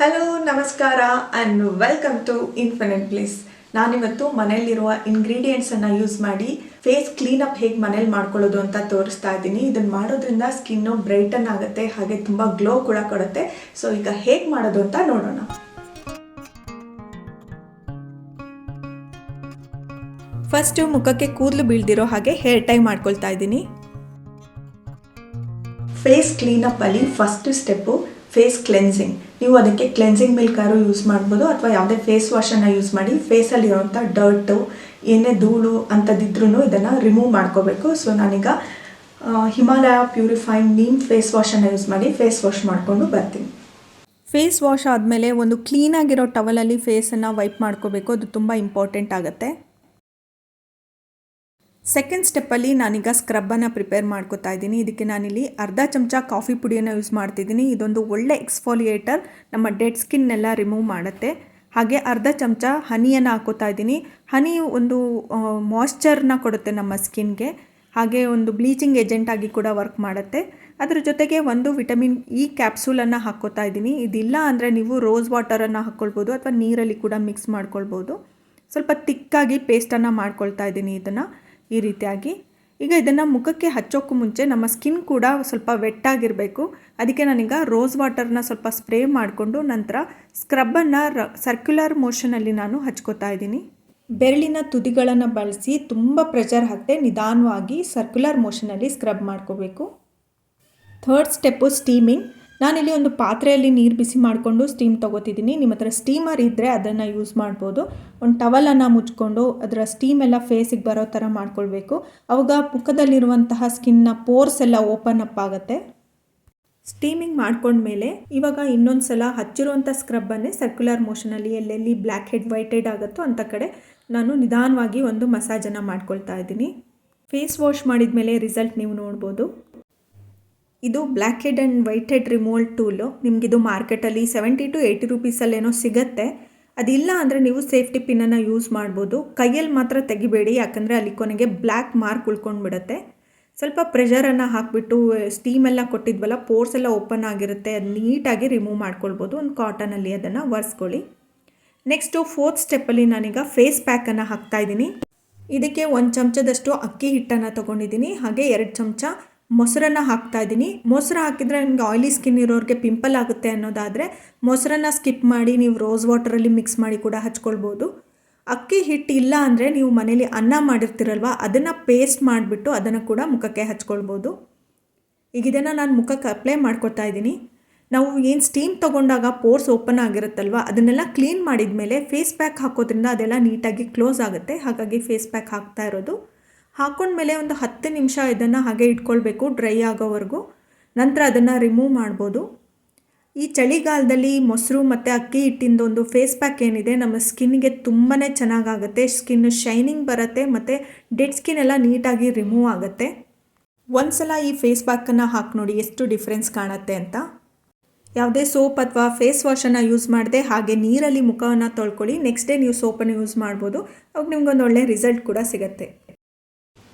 Hello ನಮಸ್ಕಾರ and welcome to Infinite Please ನಾನಿವತ್ತು ಮನೆಯಲ್ಲಿರುವ ಇಂಗ್ರೀಡಿಯೆಂಟ್ಸನ್ನು ಯೂಸ್ ಮಾಡಿ ಫೇಸ್ ಕ್ಲೀನಪ್ ಹೇಗೆ ಮನೇಲಿ ಮಾಡ್ಕೊಳ್ಳೋದು ಅಂತ ತೋರಿಸ್ತಾ ಇದ್ದೀನಿ. ಇದನ್ನು ಮಾಡೋದ್ರಿಂದ ಸ್ಕಿನ್ನು ಬ್ರೈಟನ್ ಆಗುತ್ತೆ, ಹಾಗೆ ತುಂಬ ಗ್ಲೋ ಕೂಡ ಕೊಡುತ್ತೆ. ಸೊ ಈಗ ಹೇಗೆ ಮಾಡೋದು ಅಂತ ನೋಡೋಣ. ಫಸ್ಟು ಮುಖಕ್ಕೆ ಕೂದಲು ಬೀಳ್ದಿರೋ ಹಾಗೆ ಹೇರ್ ಟೈ ಮಾಡ್ಕೊಳ್ತಾ ಇದ್ದೀನಿ. ಫೇಸ್ ಕ್ಲೀನಪ್ ಅಲ್ಲಿ ಫಸ್ಟ್ ಸ್ಟೆಪ್ಪು ಫೇಸ್ ಕ್ಲೆನ್ಸಿಂಗ್ ನೀವು ಅದಕ್ಕೆ ಕ್ಲೆನ್ಸಿಂಗ್ ಮಿಲ್ಕಾರು ಯೂಸ್ ಮಾಡ್ಬೋದು, ಅಥವಾ ಯಾವುದೇ ಫೇಸ್ ವಾಶನ್ನು ಯೂಸ್ ಮಾಡಿ ಫೇಸಲ್ಲಿರೋವಂಥ ಡರ್ಟು ಏನೇ ಧೂಳು ಅಂಥದ್ದಿದ್ರೂ ಇದನ್ನು ರಿಮೂವ್ ಮಾಡ್ಕೋಬೇಕು. ಸೊ ನಾನೀಗ ಹಿಮಾಲಯ ಪ್ಯೂರಿಫೈಂಗ್ ನೀಮ್ ಫೇಸ್ ವಾಶನ್ನು ಯೂಸ್ ಮಾಡಿ ಫೇಸ್ ವಾಶ್ ಮಾಡಿಕೊಂಡು ಬರ್ತೀನಿ. ಫೇಸ್ ವಾಶ್ ಆದಮೇಲೆ ಒಂದು ಕ್ಲೀನಾಗಿರೋ ಟವಲಲ್ಲಿ ಫೇಸನ್ನು ವೈಪ್ ಮಾಡ್ಕೋಬೇಕು. ಅದು ತುಂಬ ಇಂಪಾರ್ಟೆಂಟ್ ಆಗುತ್ತೆ. ಸೆಕೆಂಡ್ ಸ್ಟೆಪ್ಪಲ್ಲಿ ನಾನೀಗ ಸ್ಕ್ರಬ್ಬನ್ನು ಪ್ರಿಪೇರ್ ಮಾಡ್ಕೋತಾ ಇದ್ದೀನಿ. ಇದಕ್ಕೆ ನಾನಿಲ್ಲಿ ಅರ್ಧ ಚಮಚ ಕಾಫಿ ಪುಡಿಯನ್ನು ಯೂಸ್ ಮಾಡ್ತಿದ್ದೀನಿ. ಇದೊಂದು ಒಳ್ಳೆ ಎಕ್ಸ್ಫಾಲಿಯೇಟರ್ ನಮ್ಮ ಡೆಡ್ ಸ್ಕಿನ್ನೆಲ್ಲ ರಿಮೂವ್ ಮಾಡುತ್ತೆ. ಹಾಗೆ ಅರ್ಧ ಚಮಚ ಹನಿಯನ್ನು ಹಾಕೋತಾ ಇದ್ದೀನಿ. ಹನಿ ಒಂದು ಮಾಯ್ಶ್ಚರ್ನ ಕೊಡುತ್ತೆ ನಮ್ಮ ಸ್ಕಿನ್ಗೆ ಹಾಗೆ ಒಂದು ಬ್ಲೀಚಿಂಗ್ ಏಜೆಂಟ್ ಆಗಿ ಕೂಡ ವರ್ಕ್ ಮಾಡುತ್ತೆ. ಅದರ ಜೊತೆಗೆ ಒಂದು ವಿಟಮಿನ್ ಇ ಕ್ಯಾಪ್ಸೂಲನ್ನು ಹಾಕ್ಕೋತಾ ಇದ್ದೀನಿ. ಇದಿಲ್ಲ ಅಂದರೆ ನೀವು ರೋಸ್ ವಾಟರನ್ನು ಹಾಕ್ಕೊಳ್ಬೋದು ಅಥವಾ ನೀರಲ್ಲಿ ಕೂಡ ಮಿಕ್ಸ್ ಮಾಡ್ಕೊಳ್ಬೋದು. ಸ್ವಲ್ಪ ತಿಕ್ಕಾಗಿ ಪೇಸ್ಟನ್ನು ಮಾಡ್ಕೊಳ್ತಾ ಇದ್ದೀನಿ ಇದನ್ನು. ಈ ರೀತಿಯಾಗಿ. ಈಗ ಇದನ್ನು ಮುಖಕ್ಕೆ ಹಚ್ಚೋಕ್ಕೂ ಮುಂಚೆ ನಮ್ಮ ಸ್ಕಿನ್ ಕೂಡ ಸ್ವಲ್ಪ ವೆಟ್ಟಾಗಿರಬೇಕು ಅದಕ್ಕೆ ನಾನೀಗ ರೋಸ್ ವಾಟರ್ನ ಸ್ವಲ್ಪ ಸ್ಪ್ರೇ ಮಾಡಿಕೊಂಡು ನಂತರ ಸ್ಕ್ರಬ್ಬನ್ನು ರ ಸರ್ಕ್ಯುಲರ್ ಮೋಷನಲ್ಲಿ ನಾನು ಹಚ್ಕೋತಾ ಇದ್ದೀನಿ. ಬೆರಳಿನ ತುದಿಗಳನ್ನು ಬಳಸಿ ತುಂಬ ಪ್ರೆಷರ್ ಹಾಕದೆ ನಿಧಾನವಾಗಿ ಸರ್ಕ್ಯುಲರ್ ಮೋಷನಲ್ಲಿ ಸ್ಕ್ರಬ್ ಮಾಡ್ಕೋಬೇಕು. ಥರ್ಡ್ ಸ್ಟೆಪ್ಪು ಸ್ಟೀಮಿಂಗ್ ನಾನಿಲ್ಲಿ ಒಂದು ಪಾತ್ರೆಯಲ್ಲಿ ನೀರು ಬಿಸಿ ಮಾಡಿಕೊಂಡು ಸ್ಟೀಮ್ ತೊಗೋತಿದ್ದೀನಿ. ನಿಮ್ಮ ಹತ್ರ ಸ್ಟೀಮರ್ ಇದ್ದರೆ ಅದನ್ನು ಯೂಸ್ ಮಾಡ್ಬೋದು. ಒಂದು ಟವಲನ್ನು ಮುಚ್ಕೊಂಡು ಅದರ ಸ್ಟೀಮ್ ಎಲ್ಲ ಫೇಸಿಗೆ ಬರೋ ಥರ ಮಾಡ್ಕೊಳ್ಬೇಕು. ಅವಾಗ ಮುಖದಲ್ಲಿರುವಂತಹ ಸ್ಕಿನ್ನ ಪೋರ್ಸ್ ಎಲ್ಲ ಓಪನ್ ಅಪ್ ಆಗುತ್ತೆ. ಸ್ಟೀಮಿಂಗ್ ಮಾಡ್ಕೊಂಡ್ಮೇಲೆ ಇವಾಗ ಇನ್ನೊಂದು ಸಲ ಹಚ್ಚಿರುವಂಥ ಸ್ಕ್ರಬ್ಬನ್ನೇ ಸರ್ಕ್ಯುಲರ್ ಮೋಷನಲ್ಲಿ ಎಲ್ಲೆಲ್ಲಿ ಬ್ಲ್ಯಾಕ್ ಹೆಡ್ ವೈಟ್ ಹೆಡ್ ಆಗುತ್ತೋ ಅಂಥ ಕಡೆ ನಾನು ನಿಧಾನವಾಗಿ ಒಂದು ಮಸಾಜನ್ನು ಮಾಡ್ಕೊಳ್ತಾ ಇದ್ದೀನಿ. ಫೇಸ್ ವಾಶ್ ಮಾಡಿದ ಮೇಲೆ ರಿಸಲ್ಟ್ ನೀವು ನೋಡ್ಬೋದು. ಇದು blackhead and whitehead removal tool ನಿಮಗಿದು ಮಾರ್ಕೆಟಲ್ಲಿ ಸೆವೆಂಟಿ ಟು ಏಯ್ಟಿ ರುಪೀಸಲ್ಲೇನೋ ಸಿಗುತ್ತೆ. ಅದಿಲ್ಲ ಅಂದರೆ ನೀವು ಸೇಫ್ಟಿ ಪಿನ್ನನ್ನು ಯೂಸ್ ಮಾಡ್ಬೋದು. ಕೈಯಲ್ಲಿ ಮಾತ್ರ ತೆಗಿಬೇಡಿ, ಯಾಕಂದರೆ ಅಲ್ಲಿ ಕೊನೆಗೆ ಬ್ಲ್ಯಾಕ್ ಮಾರ್ಕ್ ಉಳ್ಕೊಂಡ್ಬಿಡುತ್ತೆ. ಸ್ವಲ್ಪ ಪ್ರೆಷರನ್ನು ಹಾಕಿಬಿಟ್ಟು ಸ್ಟೀಮೆಲ್ಲ ಕೊಟ್ಟಿದ್ವಲ್ಲ ಪೋರ್ಸ್ ಎಲ್ಲ ಓಪನ್ ಆಗಿರುತ್ತೆ, ಅದು ನೀಟಾಗಿ ರಿಮೂವ್ ಮಾಡ್ಕೊಳ್ಬೋದು. ಒಂದು ಕಾಟನಲ್ಲಿ ಅದನ್ನು ಒರೆಸ್ಕೊಳ್ಳಿ. ನೆಕ್ಸ್ಟು ಫೋರ್ತ್ ಸ್ಟೆಪ್ಪಲ್ಲಿ ನಾನೀಗ ಫೇಸ್ ಪ್ಯಾಕನ್ನು ಹಾಕ್ತಾ ಇದ್ದೀನಿ. ಇದಕ್ಕೆ ಒಂದು ಚಮಚದಷ್ಟು ಅಕ್ಕಿ ಹಿಟ್ಟನ್ನು ತೊಗೊಂಡಿದ್ದೀನಿ. ಹಾಗೆ ಎರಡು ಚಮಚ ಮೊಸರನ್ನು ಹಾಕ್ತಾ ಇದ್ದೀನಿ. ಮೊಸರು ಹಾಕಿದರೆ ನಿಮಗೆ ಆಯಿಲಿ ಸ್ಕಿನ್ ಇರೋರಿಗೆ ಪಿಂಪಲ್ ಆಗುತ್ತೆ ಅನ್ನೋದಾದರೆ ಮೊಸರನ್ನು ಸ್ಕಿಪ್ ಮಾಡಿ ನೀವು ರೋಸ್ ವಾಟರಲ್ಲಿ ಮಿಕ್ಸ್ ಮಾಡಿ ಕೂಡ ಹಚ್ಕೊಳ್ಬೋದು. ಅಕ್ಕಿ ಹಿಟ್ಟು ಇಲ್ಲ ಅಂದರೆ ನೀವು ಮನೇಲಿ ಅನ್ನ ಮಾಡಿರ್ತೀರಲ್ವ, ಅದನ್ನು ಪೇಸ್ಟ್ ಮಾಡಿಬಿಟ್ಟು ಅದನ್ನು ಕೂಡ ಮುಖಕ್ಕೆ ಹಚ್ಕೊಳ್ಬೋದು. ಈಗ ಇದನ್ನು ನಾನು ಮುಖಕ್ಕೆ ಅಪ್ಲೈ ಮಾಡ್ಕೊತಾ ಇದ್ದೀನಿ. ನಾವು ಏನು ಸ್ಟೀಮ್ ತೊಗೊಂಡಾಗ ಪೋರ್ಸ್ ಓಪನ್ ಆಗಿರುತ್ತಲ್ವ, ಅದನ್ನೆಲ್ಲ ಕ್ಲೀನ್ ಮಾಡಿದ ಮೇಲೆ ಫೇಸ್ ಪ್ಯಾಕ್ ಹಾಕೋದ್ರಿಂದ ಅದೆಲ್ಲ ನೀಟಾಗಿ ಕ್ಲೋಸ್ ಆಗುತ್ತೆ. ಹಾಗಾಗಿ ಫೇಸ್ ಪ್ಯಾಕ್ ಹಾಕ್ತಾ ಇರೋದು. ಹಾಕೊಂಡ್ಮೇಲೆ ಒಂದು ಹತ್ತು ನಿಮಿಷ ಇದನ್ನು ಹಾಗೆ ಇಟ್ಕೊಳ್ಬೇಕು ಡ್ರೈ ಆಗೋವರೆಗೂ. ನಂತರ ಅದನ್ನು ರಿಮೂವ್ ಮಾಡ್ಬೋದು. ಈ ಚಳಿಗಾಲದಲ್ಲಿ ಮೊಸರು ಮತ್ತು ಅಕ್ಕಿ ಹಿಟ್ಟಿಂದ ಒಂದು ಫೇಸ್ ಪ್ಯಾಕ್ ಏನಿದೆ, ನಮ್ಮ ಸ್ಕಿನ್ಗೆ ತುಂಬಾ ಚೆನ್ನಾಗಾಗುತ್ತೆ. ಸ್ಕಿನ್ ಶೈನಿಂಗ್ ಬರುತ್ತೆ ಮತ್ತು ಡೆಡ್ ಸ್ಕಿನ್ ಎಲ್ಲ ನೀಟಾಗಿ ರಿಮೂವ್ ಆಗುತ್ತೆ. ಒಂದ್ಸಲ ಈ ಫೇಸ್ ಪ್ಯಾಕನ್ನು ಹಾಕಿ ನೋಡಿ, ಎಷ್ಟು ಡಿಫ್ರೆನ್ಸ್ ಕಾಣುತ್ತೆ ಅಂತ. ಯಾವುದೇ ಸೋಪ್ ಅಥವಾ ಫೇಸ್ ವಾಶನ್ನು ಯೂಸ್ ಮಾಡದೆ ಹಾಗೆ ನೀರಲ್ಲಿ ಮುಖವನ್ನು ತೊಳ್ಕೊಳ್ಳಿ. ನೆಕ್ಸ್ಟ್ ಡೇ ನೀವು ಸೋಪನ್ನು ಯೂಸ್ ಮಾಡ್ಬೋದು. ಅವಾಗ ನಿಮ್ಗೊಂದು ಒಳ್ಳೆ ರಿಸಲ್ಟ್ ಕೂಡ ಸಿಗುತ್ತೆ.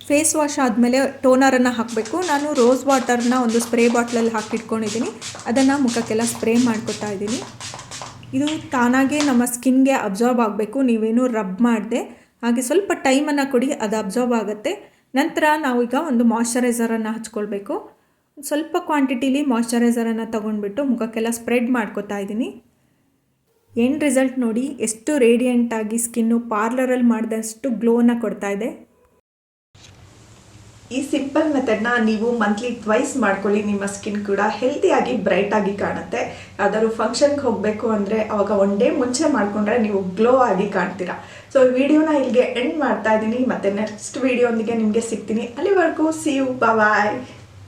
ಫೇಸ್ ವಾಶ್ ಆದಮೇಲೆ ಟೋನರನ್ನು ಹಾಕಬೇಕು. ನಾನು ರೋಸ್ ವಾಟರ್ನ ಒಂದು ಸ್ಪ್ರೇ ಬಾಟ್ಲಲ್ಲಿ ಹಾಕಿಟ್ಕೊಂಡಿದ್ದೀನಿ. ಅದನ್ನು ಮುಖಕ್ಕೆಲ್ಲ ಸ್ಪ್ರೇ ಮಾಡ್ಕೊತಾ ಇದ್ದೀನಿ. ಇದು ತಾನಾಗೇ ನಮ್ಮ ಸ್ಕಿನ್ಗೆ ಅಬ್ಸಾರ್ಬ್ ಆಗಬೇಕು. ನೀವೇನು ರಬ್ ಮಾಡಿದೆ. ಹಾಗೆ ಸ್ವಲ್ಪ ಟೈಮನ್ನು ಕೊಡಿ, ಅದು ಅಬ್ಸಾರ್ಬ್ ಆಗುತ್ತೆ. ನಂತರ ನಾವೀಗ ಒಂದು ಮಾಯಶ್ಚರೈಸರನ್ನು ಹಚ್ಕೊಳ್ಬೇಕು. ಸ್ವಲ್ಪ ಕ್ವಾಂಟಿಟಿಲಿ ಮಾಯಶ್ಚರೈಸರನ್ನು ತೊಗೊಂಡ್ಬಿಟ್ಟು ಮುಖಕ್ಕೆಲ್ಲ ಸ್ಪ್ರೆಡ್ ಮಾಡ್ಕೋತಾ ಇದ್ದೀನಿ. ಎಂಡ್ ರಿಸಲ್ಟ್ ನೋಡಿ, ಎಷ್ಟು ರೇಡಿಯಂಟಾಗಿ ಸ್ಕಿನ್ನು ಪಾರ್ಲರಲ್ಲಿ ಮಾಡಿದಷ್ಟು ಗ್ಲೋನ ಕೊಡ್ತಾ ಇದೆ. ಈ ಸಿಂಪಲ್ ಮೆಥಡ್ನ ನೀವು ಮಂತ್ಲಿ ಟ್ವೈಸ್ ಮಾಡ್ಕೊಳ್ಳಿ, ನಿಮ್ಮ ಸ್ಕಿನ್ ಕೂಡ ಹೆಲ್ತಿಯಾಗಿ ಬ್ರೈಟ್ ಆಗಿ ಕಾಣುತ್ತೆ. ಯಾವ್ದಾದ್ರು ಫಂಕ್ಷನ್ಗೆ ಹೋಗಬೇಕು ಅಂದರೆ ಅವಾಗ ಒನ್ ಡೇ ಮುಂಚೆ ಮಾಡಿಕೊಂಡ್ರೆ ನೀವು ಗ್ಲೋ ಆಗಿ ಕಾಣ್ತೀರಾ. ಸೊ ವಿಡಿಯೋನ ಇಲ್ಲಿಗೆ ಎಂಡ್ ಮಾಡ್ತಾ ಇದ್ದೀನಿ. ಮತ್ತೆ ನೆಕ್ಸ್ಟ್ ವಿಡಿಯೋಂದಿಗೆ ನಿಮಗೆ ಸಿಗ್ತೀನಿ. ಅಲ್ಲಿವರೆಗೂ ಸಿ ಯು ಬಾಯ್